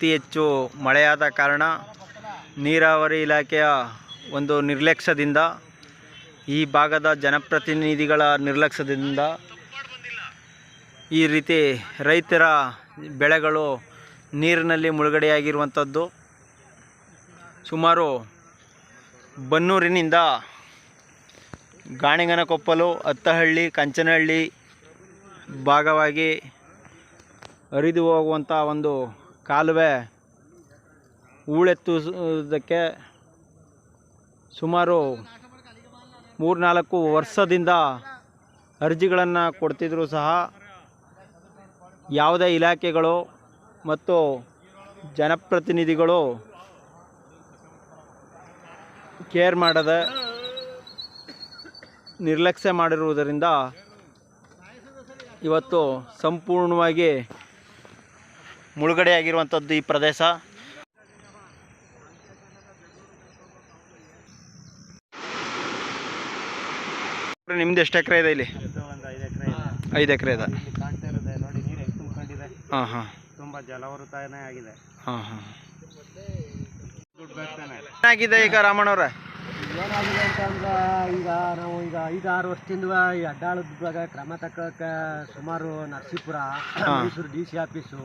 ಅತಿ ಹೆಚ್ಚು ಮಳೆಯಾದ ಕಾರಣ ನೀರಾವರಿ ಇಲಾಖೆಯ ಒಂದು ನಿರ್ಲಕ್ಷ್ಯದಿಂದ ಈ ಭಾಗದ ಜನಪ್ರತಿನಿಧಿಗಳ ನಿರ್ಲಕ್ಷ್ಯದಿಂದ ಈ ರೀತಿ ರೈತರ ಬೆಳೆಗಳು ನೀರಿನಲ್ಲಿ ಮುಳುಗಡೆಯಾಗಿರುವಂಥದ್ದು. ಸುಮಾರು ಬನ್ನೂರಿನಿಂದ ಗಾಣಿಗನಕೊಪ್ಪಲು, ಅತ್ತಹಳ್ಳಿ, ಕಂಚನಹಳ್ಳಿ ಭಾಗವಾಗಿ ಹರಿದು ಹೋಗುವಂಥ ಒಂದು ಕಾಲುವೆ ಹೂಳೆತ್ತುವುದಕ್ಕೆ ಸುಮಾರು ಮೂರ್ನಾಲ್ಕು ವರ್ಷದಿಂದ ಅರ್ಜಿಗಳನ್ನು ಕೊಡ್ತಿದ್ರು ಸಹ ಯಾವುದೇ ಇಲಾಖೆಗಳು ಮತ್ತು ಜನಪ್ರತಿನಿಧಿಗಳು ಕೇರ್ ಮಾಡದೆ ನಿರ್ಲಕ್ಷ್ಯ ಮಾಡಿರುವುದರಿಂದ ಇವತ್ತು ಸಂಪೂರ್ಣವಾಗಿ ಮುಳುಗಡೆಯಾಗಿರುವಂಥದ್ದು ಈ ಪ್ರದೇಶ. ನಿಮ್ದು ಎಷ್ಟು ಎಕರೆ ಇದೆ ಇಲ್ಲಿ? ಐದು ಎಕರೆ ಇದೆ. ಐದು ಎಕರೆ ಇದೆ. ಕಾಣ್ತಾ ಇರೋದೆ ನೋಡಿ ನೀರು ಹೆಂಗೆ ತುಂಬ್ಕೊಂಡಿದೆ. ಹಾಂ ಹಾಂ. ತುಂಬ ಜಲವೃತನೇ ಆಗಿದೆ. ಹಾಂ ಹಾಂ. ದುಡ್ಡು ಈಗ ರಾಮಣ್ಣವ್ರೆ? ಏನಾಗಿದೆ ಅಂತಂದ್ರೆ ಈಗ ನಾವು ಈಗ ಐದು ಆರು ವರ್ಷದಿಂದ ಈ ಅಡ್ಡಾಳದ ಬಗ್ಗೆ ಕ್ರಮ ತಕ್ಕ ಸುಮಾರು Narasipura Mysuru D C office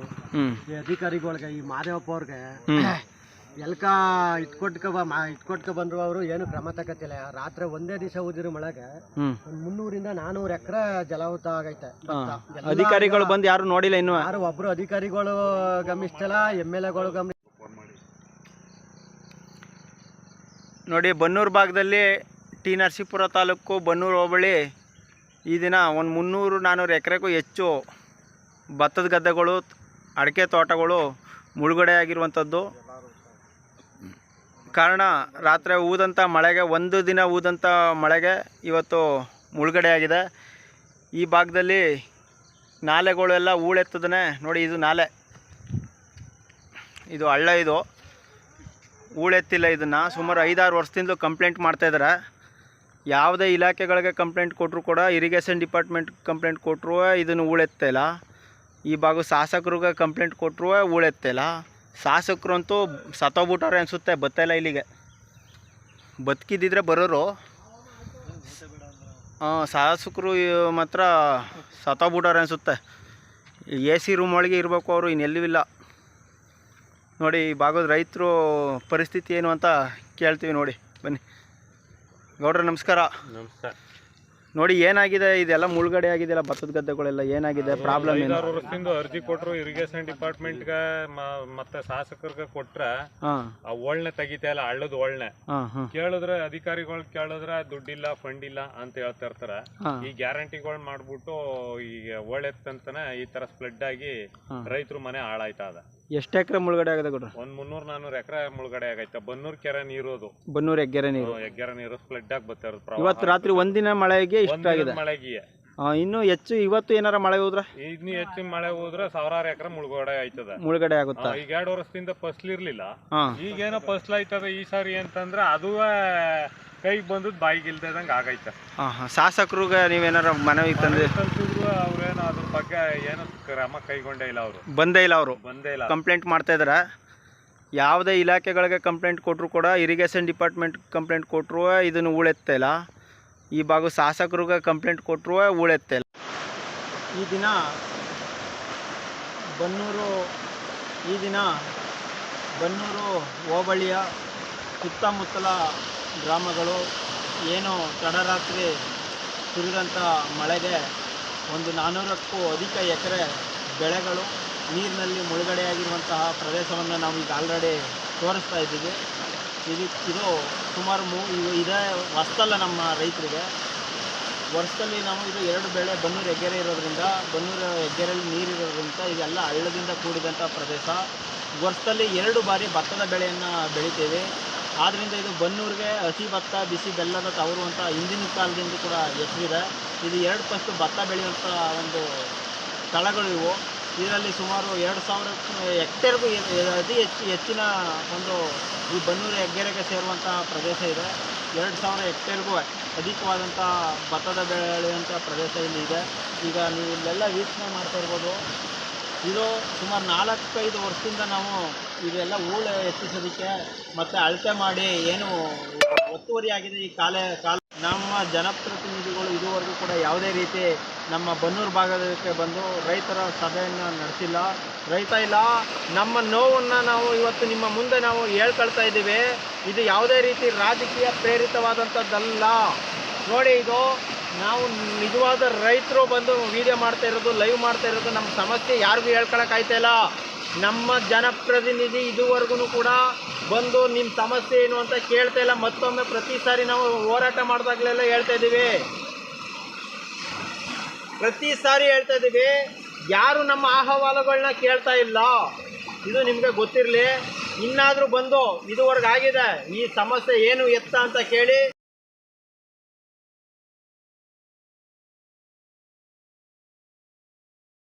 ಈ ಅಧಿಕಾರಿಗಳಿಗೆ ಈ ಮಾದೇವಪ್ಪ ಅವ್ರಿಗೆ ಎಲ್ಕ ಇಟ್ಕೊಟ್ಕ ಬ ಇಟ್ಕೊಟ್ಕ ಬಂದ್ರು ಅವರು ಏನು ಕ್ರಮ ತಕತಿಲ್ಲ ರಾತ್ರಿ ಒಂದೇ ದಿವಸ ಓದಿರೋ ಮಳೆಗೆ ಒಂದ್ ಮುನ್ನೂರಿಂದ ನಾನೂರು ಎಕರೆ ಜಲಾವೃತ ಆಗೈತೆ. ಅಧಿಕಾರಿಗಳು ಬಂದು ಯಾರು ನೋಡಿಲ್ಲ ಇನ್ನು? ಯಾರು ಒಬ್ರು ಅಧಿಕಾರಿಗಳು ಗಮನಿಸ್ತಲ್ಲ ಎಂ ಎಲ್ ಎಗಳು ನೋಡಿ ಬನ್ನೂರು ಭಾಗದಲ್ಲಿ ಟಿ ನರಸೀಪುರ ತಾಲೂಕು, ಬನ್ನೂರು ಹೋಬಳಿ. ಈ ದಿನ ಒಂದು ಮುನ್ನೂರು ನಾನ್ನೂರು ಎಕರೆಗೂ ಹೆಚ್ಚು ಭತ್ತದ ಗದ್ದೆಗಳು, ಅಡಿಕೆ ತೋಟಗಳು ಮುಳುಗಡೆ ಆಗಿರುವಂಥದ್ದು ಕಾರಣ ರಾತ್ರಿ ಊದಂಥ ಮಳೆಗೆ, ಒಂದು ದಿನ ಊದಂಥ ಮಳೆಗೆ ಇವತ್ತು ಮುಳುಗಡೆ ಆಗಿದೆ ಈ ಭಾಗದಲ್ಲಿ ನಾಲೆಗಳೆಲ್ಲ ಹೂಳೆತ್ತದನೆ ನೋಡಿ ಇದು ನಾಲೆ. ಇದು ಹಳ್ಳ ಇದು. ಹೂಳೆತ್ತಿಲ್ಲ ಇದನ್ನು ಸುಮಾರು ಐದಾರು ವರ್ಷದಿಂದ ಕಂಪ್ಲೇಂಟ್ ಮಾಡ್ತಾಯಿದ್ದಾರೆ ಯಾವುದೇ ಇಲಾಖೆಗಳಿಗೆ ಕಂಪ್ಲೇಂಟ್ ಕೊಟ್ಟರು ಕೂಡ, ಇರಿಗೇಷನ್ ಡಿಪಾರ್ಟ್ಮೆಂಟ್ ಕಂಪ್ಲೇಂಟ್ ಕೊಟ್ಟರು ಇದನ್ನು ಹೂಳೆತ್ತಿಲ್ಲ ಈ ಭಾಗ ಶಾಸಕರಿಗೆ ಕಂಪ್ಲೇಂಟ್ ಕೊಟ್ಟರು ಹೂಳೆತ್ತಿಲ್ಲ ಶಾಸಕರು ಅಂತೂ ಸತ್ತೋಗ್ಬಿಟ್ಟವ್ರೆ ಅನಿಸುತ್ತೆ ಬತ್ತಲ್ಲ ಇಲ್ಲಿಗೆ. ಬದುಕಿದ್ದಿದ್ರೆ ಬರೋರು. ಹಾಂ ಶಾಸಕರು ಮಾತ್ರ ಸತ್ತೋಗ್ಬಿಟ್ಟವ್ರೆ ಅನಿಸುತ್ತೆ. ಎ ಸಿ ರೂಮ್ ಒಳಗೆ ಇರಬೇಕು ಅವರು, ಇನ್ನೆಲ್ಲೂ ಇಲ್ಲ. ನೋಡಿ ಈ ಭಾಗದ ರೈತರು ಪರಿಸ್ಥಿತಿ ಏನು ಅಂತ ಕೇಳ್ತೀವಿ ನೋಡಿ. ಬನ್ನಿ. ಗೌಡ್ರ ನಮಸ್ಕಾರ. ನಮಸ್ಕಾರ. ನೋಡಿ ಏನಾಗಿದೆ? ಇದೆಲ್ಲ ಮುಳುಗಡೆ ಆಗಿದೆಯಲ್ಲ ಭತ್ತದ ಗದ್ದೆಗಳೆಲ್ಲ ಏನಾಗಿದೆ? ಪ್ರಾಬ್ಲಮ್ ಏನು? ಐದಾರು ವರ್ಷದಿಂದ ಅರ್ಜಿ ಕೊಟ್ರು ಇರಿಗೇಷನ್ ಡಿಪಾರ್ಟ್ಮೆಂಟ್ಗೆ ಮತ್ತೆ ಶಾಸಕರಿಗೆ ಕೊಟ್ರ ಆ ಒಳ್ಳೆ ತೆಗಿತಾ ಇಲ್ಲ ಹಳ್ಳದ ಒಳ್ಳೆ. ಕೇಳಿದ್ರೆ ಅಧಿಕಾರಿಗಳು ಕೇಳಿದ್ರೆ ದುಡ್ಡಿಲ್ಲ ಫಂಡ್ ಇಲ್ಲ ಅಂತ ಹೇಳ್ತಾ ಇರ್ತಾರ. ಈ ಗ್ಯಾರಂಟಿಗಳು ಮಾಡ್ಬಿಟ್ಟು ಈಗ ಒಳ್ಳೆತ್ತಂತಾನೆ ಈ ತರ ಸ್ಪ್ಲೆಡ್ ಆಗಿ ರೈತರು ಮನೆ ಹಾಳಾಯ್ತಾ ಅದ ಎಷ್ಟು ಎಕರೆ ಮುಳುಗಡೆ ಆಗಿದೆ ಗೌಡ್ರ ಒಂದ್ ಮುನ್ನೂರ್ ನಾನೂರ್ ಎಕರೆ ಮುಳುಗಡೆ ಆಗೈತೆ. ಬನ್ನೂರ್ ಕೆರೆ ನೀರೋದು ಬನ್ನೂರು ಎಗ್ಗೆರೆ ನೀರು. ಎಗ್ಗೆರೆ ನೀರು ಸ್ಪ್ಲೆಡ್ ಆಗಿ ಬರ್ತಾ ಇರೋದು ಪ್ರವಾಹ. ಇವತ್ತು ರಾತ್ರಿ ಒಂದಿನ ಮಳೆಗೆ ಇಷ್ಟ ಆಗಿದೆ. ಮಳೆಗೆ ಇನ್ನು ಇನ್ನೂ ಹೆಚ್ಚು ಇವತ್ತು ಏನಾರ ಮಳೆ ಹೋದ್ರ? ಇನ್ನು ಹೆಚ್ಚಿನ ಮಳೆ ಹೋದ್ರೆ ಸಾವಿರಾರು ಎಕರೆ ಮುಳುಗಡೆ ಆಯ್ತದ. ಮುಳುಗಡೆ ಆಗುತ್ತಾ? ಈಗ ಎರಡು ವರ್ಷದಿಂದ ಫಸ್ಲ್ ಇರ್ಲಿಲ್ಲ. ಹಾಂ. ಈಗೇನೋ ಫಸ್ಲ್ ಆಯ್ತದ ಈ ಸಾರಿ ಅಂತಂದ್ರೆ ಅದುವೇ ಕೈಗೆ ಬಂದು ಬಾಯಿಗೆ ಇಲ್ದಂಗ ಆಗೈತೆ. ಹಾಂ ಹಾಂ. ಶಾಸಕರಿಗೆ ನೀವೇನಾರ ಮನವಿ ತಂದೆ ಕಲ್ಸಿದ್ರು ಅವ್ರೇನು ಅದ್ರ ಬಗ್ಗೆ ಏನು ಕ್ರಮ ಕೈಗೊಂಡೇ ಇಲ್ಲ ಅವರು. ಬಂದೇ ಇಲ್ಲ ಅವರು? ಬಂದೇ ಇಲ್ಲ. ಕಂಪ್ಲೇಂಟ್ ಮಾಡ್ತಾ ಇದ್ದಾರೆ ಯಾವುದೇ ಇಲಾಖೆಗಳಿಗೆ ಕಂಪ್ಲೇಂಟ್ ಕೊಟ್ಟರು ಕೂಡ ಇರಿಗೇಷನ್ ಡಿಪಾರ್ಟ್ಮೆಂಟ್ ಕಂಪ್ಲೇಂಟ್ ಕೊಟ್ಟರು ಇದನ್ನು ಹೂಳೆತ್ತಿಲ್ಲ ಈ ಭಾಗ ಶಾಸಕರಿಗೆ ಕಂಪ್ಲೇಂಟ್ ಕೊಟ್ಟರು ಹೂಳೆತ್ತಿಲ್ಲ ಈ ದಿನ ಬನ್ನೂರು ಈ ದಿನ ಬನ್ನೂರು ಹೋಬಳಿಯ ಸುತ್ತಮುತ್ತಲ ಗ್ರಾಮಗಳು ಏನು ತಡರಾತ್ರಿ ಸುರಿದಂಥ ಮಳೆಗೆ ಒಂದು ನಾನ್ನೂರಕ್ಕೂ ಅಧಿಕ ಎಕರೆ ಬೆಳೆಗಳು ನೀರಿನಲ್ಲಿ ಮುಳುಗಡೆಯಾಗಿರುವಂತಹ ಪ್ರದೇಶವನ್ನು ನಾವು ಈಗ ಆಲ್ರೆಡಿ ತೋರಿಸ್ತಾ ಇದ್ದೀವಿ. ಇದು ಇದು ಸುಮಾರು ಮೂ, ಇದು ಇದೇ ಹೊಸ್ತಲ್ಲ ನಮ್ಮ ರೈತರಿಗೆ. ವರ್ಷದಲ್ಲಿ ನಾವು ಇದು ಎರಡು ಬೆಳೆ ಬನ್ನೂರು ಹೆಗ್ಗೆರೆ ಇರೋದ್ರಿಂದ, ಬನ್ನೂರು ಹೆಗ್ಗೆರೆಯಲ್ಲಿ ನೀರು ಇರೋದ್ರಿಂದ ಇದೆಲ್ಲ ಹಳ್ಳದಿಂದ ಕೂಡಿದಂಥ ಪ್ರದೇಶ. ವರ್ಷದಲ್ಲಿ ಎರಡು ಬಾರಿ ಭತ್ತದ ಬೆಳೆಯನ್ನು ಬೆಳಿತೇವೆ. ಆದ್ದರಿಂದ ಇದು ಬನ್ನೂರಿಗೆ ಹಸಿ ಭತ್ತ, ಬಿಸಿ ಬೆಲ್ಲದ ತವರು ಅಂತ ಹಿಂದಿನ ಕಾಲದಿಂದ ಕೂಡ ಹೆಸರಿದೆ ಇದು ಎರಡು ಫಸ್ಟು ಭತ್ತ ಬೆಳೆಯುವಂಥ ಒಂದು ಸ್ಥಳಗಳು ಇವು. ಇದರಲ್ಲಿ ಸುಮಾರು ಎರಡು ಸಾವಿರ ಹೆಕ್ಟೇರ್ಗೂ ಅತಿ ಹೆಚ್ಚು, ಹೆಚ್ಚಿನ ಒಂದು ಈ ಬನ್ನೂರು ಹೆಗ್ಗೆರೆಗೆ ಸೇರುವಂಥ ಪ್ರದೇಶ ಇದೆ. ಎರಡು ಸಾವಿರ ಹೆಕ್ಟೇರ್ಗೂ ಅಧಿಕವಾದಂಥ ಭತ್ತದ ಬೆಳೆಯುವಂಥ ಪ್ರದೇಶ ಇಲ್ಲಿ ಇದೆ. ಈಗ ನೀವು ಇಲ್ಲೆಲ್ಲ ವೀಕ್ಷಣೆ ಮಾಡ್ತಾ ಇರ್ಬೋದು. ಇದು ಸುಮಾರು ನಾಲ್ಕೈದು ವರ್ಷದಿಂದ ನಾವು ಇದೆಲ್ಲ ಹೂಳು ಹೆಚ್ಚಿಸೋದಕ್ಕೆ ಮತ್ತು ಅಳತೆ ಮಾಡಿ ಏನು ಒತ್ತುವರಿ ಆಗಿದೆ ಈ ಕಾಲ ಕಾಲ. ನಮ್ಮ ಜನಪ್ರತಿನಿಧಿಗಳು ಇದುವರೆಗೂ ಕೂಡ ಯಾವುದೇ ರೀತಿ ನಮ್ಮ ಬನ್ನೂರು ಭಾಗದಕ್ಕೆ ಬಂದು ರೈತರ ಸಭೆಯನ್ನು ನಡೆಸಿಲ್ಲ. ರೈತ ಇಲ್ಲ, ನಮ್ಮ ನೋವನ್ನು ನಾವು ಇವತ್ತು ನಿಮ್ಮ ಮುಂದೆ ನಾವು ಹೇಳ್ಕೊಳ್ತಾ ಇದ್ದೀವಿ. ಇದು ಯಾವುದೇ ರೀತಿ ರಾಜಕೀಯ ಪ್ರೇರಿತವಾದಂಥದ್ದಲ್ಲ. ನೋಡಿ ಇದು, ನಾವು ನಿಜವಾದ ರೈತರು ಬಂದು ವಿಡಿಯೋ ಮಾಡ್ತಾ ಇರೋದು ಲೈವ್ ಮಾಡ್ತಾ ಇರೋದು, ನಮ್ಮ ಸಮಸ್ಯೆ ಯಾರಿಗೂ ಹೇಳ್ಕೊಳಕ್ಕಾಯ್ತಾ ಇಲ್ಲ. ನಮ್ಮ ಜನಪ್ರತಿನಿಧಿ ಇದುವರೆಗೂ ಕೂಡ ಬಂದು ನಿಮ್ಮ ಸಮಸ್ಯೆ ಏನು ಅಂತ ಕೇಳ್ತಾ ಇಲ್ಲ. ಮತ್ತೊಮ್ಮೆ ಪ್ರತಿ ಸಾರಿ ನಾವು ಹೋರಾಟ ಮಾಡಿದಾಗಲೆಲ್ಲ ಹೇಳ್ತಾ ಇದ್ದೀವಿ. ಪ್ರತಿ ಸಾರಿ ಹೇಳ್ತಾ ಇದ್ದೀವಿ. ಯಾರು ನಮ್ಮ ಅಹವಾಲುಗಳನ್ನ ಕೇಳ್ತಾ ಇಲ್ಲ? ಇದು ನಿಮಗೆ ಗೊತ್ತಿರಲಿ. ಇನ್ನಾದರೂ ಬಂದು ಇದುವರೆಗೆ ಆಗಿದೆ ಈ ಸಮಸ್ಯೆ ಏನು ಎತ್ತ ಅಂತ ಕೇಳಿ